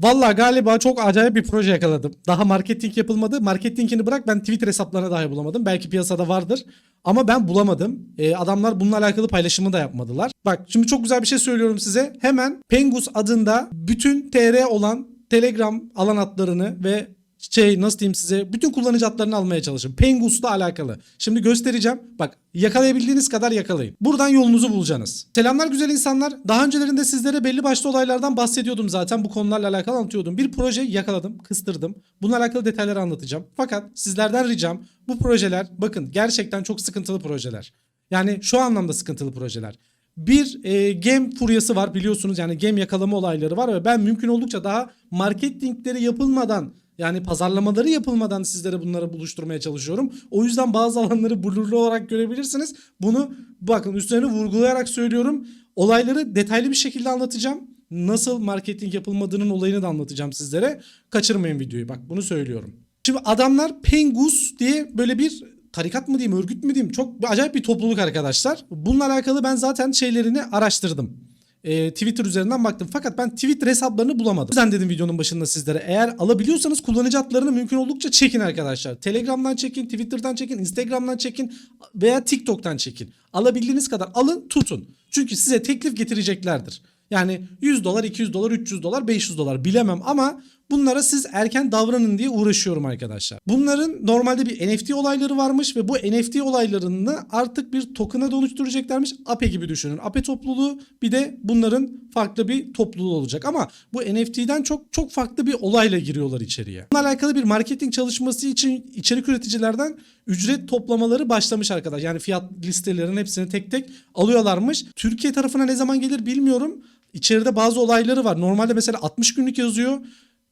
Valla galiba çok acayip bir proje yakaladım. Daha marketing yapılmadı. Marketingini bırak ben Twitter hesaplarını dahi bulamadım. Belki piyasada vardır. Ama ben bulamadım. Ee, adamlar bununla alakalı paylaşımı da yapmadılar. Bak şimdi çok güzel bir şey söylüyorum size. Hemen Pengus adında bütün TR olan Telegram alan adlarını ve şey nasıl diyeyim size bütün kullanıcı adlarını almaya çalışın. Pengus'la alakalı. Şimdi göstereceğim. Bak yakalayabildiğiniz kadar yakalayın. Buradan yolunuzu bulacaksınız. Selamlar güzel insanlar. Daha öncelerinde sizlere belli başlı olaylardan bahsediyordum zaten. Bu konularla alakalı anlatıyordum. Bir proje yakaladım, kıstırdım. Bununla alakalı detayları anlatacağım. Fakat sizlerden ricam bu projeler bakın gerçekten çok sıkıntılı projeler. Yani şu anlamda sıkıntılı projeler. Bir e, gem furyası var biliyorsunuz yani gem yakalama olayları var ve ben mümkün oldukça daha marketingleri yapılmadan yani pazarlamaları yapılmadan sizlere bunları buluşturmaya çalışıyorum. O yüzden bazı alanları blurlu olarak görebilirsiniz. Bunu bakın üstlerine vurgulayarak söylüyorum. Olayları detaylı bir şekilde anlatacağım. Nasıl marketing yapılmadığının olayını da anlatacağım sizlere. Kaçırmayın videoyu bak bunu söylüyorum. Şimdi adamlar Pengus diye böyle bir tarikat mı diyeyim örgüt mü diyeyim çok acayip bir topluluk arkadaşlar. Bununla alakalı ben zaten şeylerini araştırdım. Ee, Twitter üzerinden baktım. Fakat ben Twitter hesaplarını bulamadım. O yüzden dedim videonun başında sizlere. Eğer alabiliyorsanız kullanıcı adlarını mümkün oldukça çekin arkadaşlar. Telegram'dan çekin, Twitter'dan çekin, Instagram'dan çekin veya TikTok'tan çekin. Alabildiğiniz kadar alın tutun. Çünkü size teklif getireceklerdir. Yani 100 dolar, 200 dolar, 300 dolar, 500 dolar bilemem ama bunlara siz erken davranın diye uğraşıyorum arkadaşlar. Bunların normalde bir NFT olayları varmış ve bu NFT olaylarını artık bir token'a dönüştüreceklermiş. Ape gibi düşünün. Ape topluluğu bir de bunların farklı bir topluluğu olacak ama bu NFT'den çok çok farklı bir olayla giriyorlar içeriye. Bununla alakalı bir marketing çalışması için içerik üreticilerden ücret toplamaları başlamış arkadaş. Yani fiyat listelerin hepsini tek tek alıyorlarmış. Türkiye tarafına ne zaman gelir bilmiyorum. İçeride bazı olayları var. Normalde mesela 60 günlük yazıyor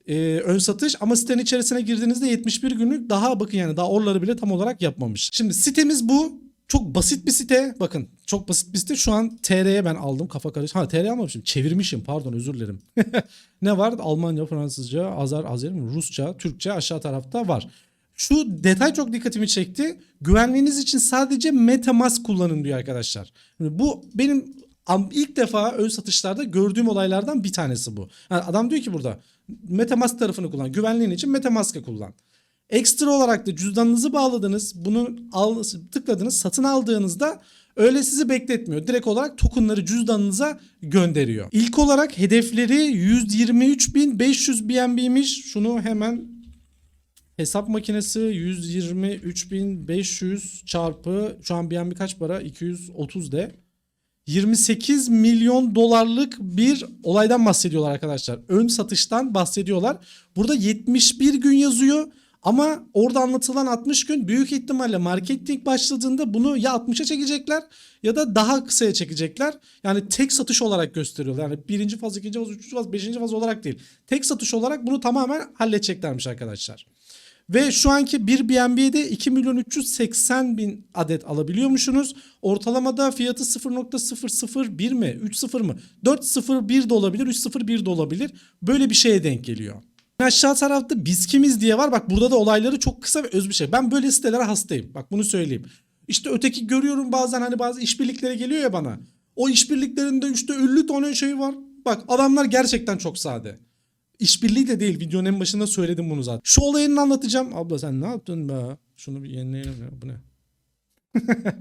e, ön satış ama sitenin içerisine girdiğinizde 71 günlük daha bakın yani daha oraları bile tam olarak yapmamış. Şimdi sitemiz bu. Çok basit bir site. Bakın çok basit bir site. Şu an TR'ye ben aldım. Kafa karış. Ha TR almamışım. Çevirmişim. Pardon özür dilerim. ne var? Almanca, Fransızca, Azar, Azeri mi? Rusça, Türkçe aşağı tarafta var. Şu detay çok dikkatimi çekti. Güvenliğiniz için sadece MetaMask kullanın diyor arkadaşlar. Bu benim ilk defa ön satışlarda gördüğüm olaylardan bir tanesi bu. Yani adam diyor ki burada MetaMask tarafını kullan. Güvenliğin için MetaMask'ı kullan. Ekstra olarak da cüzdanınızı bağladınız. Bunu al, tıkladınız. Satın aldığınızda öyle sizi bekletmiyor. Direkt olarak tokenları cüzdanınıza gönderiyor. İlk olarak hedefleri 123.500 BNB'miş. Şunu hemen hesap makinesi 123.500 çarpı şu an BNB kaç para? 230 de. 28 milyon dolarlık bir olaydan bahsediyorlar arkadaşlar. Ön satıştan bahsediyorlar. Burada 71 gün yazıyor. Ama orada anlatılan 60 gün büyük ihtimalle marketing başladığında bunu ya 60'a çekecekler ya da daha kısaya çekecekler. Yani tek satış olarak gösteriyorlar. Yani birinci faz, ikinci faz, üçüncü faz, beşinci faz olarak değil. Tek satış olarak bunu tamamen halledeceklermiş arkadaşlar. Ve şu anki bir BNB'de 2 milyon 380 bin adet alabiliyormuşsunuz. Ortalamada fiyatı 0.001 mi? 3.0 mı? 4.01 de olabilir, 3.01 de olabilir. Böyle bir şeye denk geliyor. Aşağı tarafta biz kimiz diye var. Bak burada da olayları çok kısa ve öz bir şey. Ben böyle sitelere hastayım. Bak bunu söyleyeyim. İşte öteki görüyorum bazen hani bazı işbirlikleri geliyor ya bana. O işbirliklerinde işte 50 tane şey var. Bak adamlar gerçekten çok sade. İşbirliği de değil. Videonun en başında söyledim bunu zaten. Şu olayını anlatacağım. Abla sen ne yaptın be? Şunu bir yenileyelim ya. Bu ne?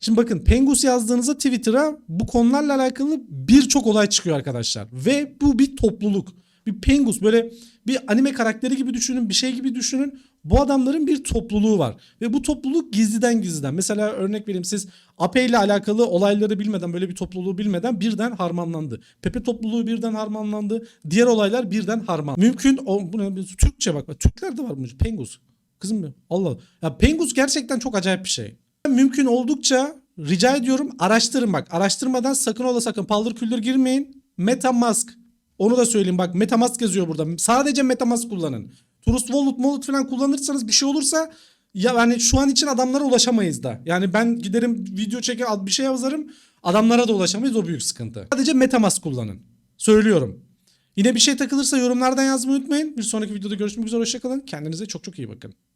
Şimdi bakın Pengus yazdığınızda Twitter'a bu konularla alakalı birçok olay çıkıyor arkadaşlar. Ve bu bir topluluk. Bir Pengus böyle bir anime karakteri gibi düşünün, bir şey gibi düşünün. Bu adamların bir topluluğu var. Ve bu topluluk gizliden gizliden. Mesela örnek vereyim siz Ape ile alakalı olayları bilmeden, böyle bir topluluğu bilmeden birden harmanlandı. Pepe topluluğu birden harmanlandı. Diğer olaylar birden harman. Mümkün, o, bu ne? Türkçe bak. Türkler de var mı? Pengus. Kızım be. Allah. Ya Pengus gerçekten çok acayip bir şey. Mümkün oldukça rica ediyorum araştırın bak. Araştırmadan sakın ola sakın paldır küldür girmeyin. Metamask. Onu da söyleyeyim bak Metamask yazıyor burada. Sadece Metamask kullanın. Trust Wallet, Wallet falan kullanırsanız bir şey olursa ya yani şu an için adamlara ulaşamayız da. Yani ben giderim video çeker bir şey yazarım. Adamlara da ulaşamayız o büyük sıkıntı. Sadece Metamask kullanın. Söylüyorum. Yine bir şey takılırsa yorumlardan yazmayı unutmayın. Bir sonraki videoda görüşmek üzere hoşçakalın. Kendinize çok çok iyi bakın.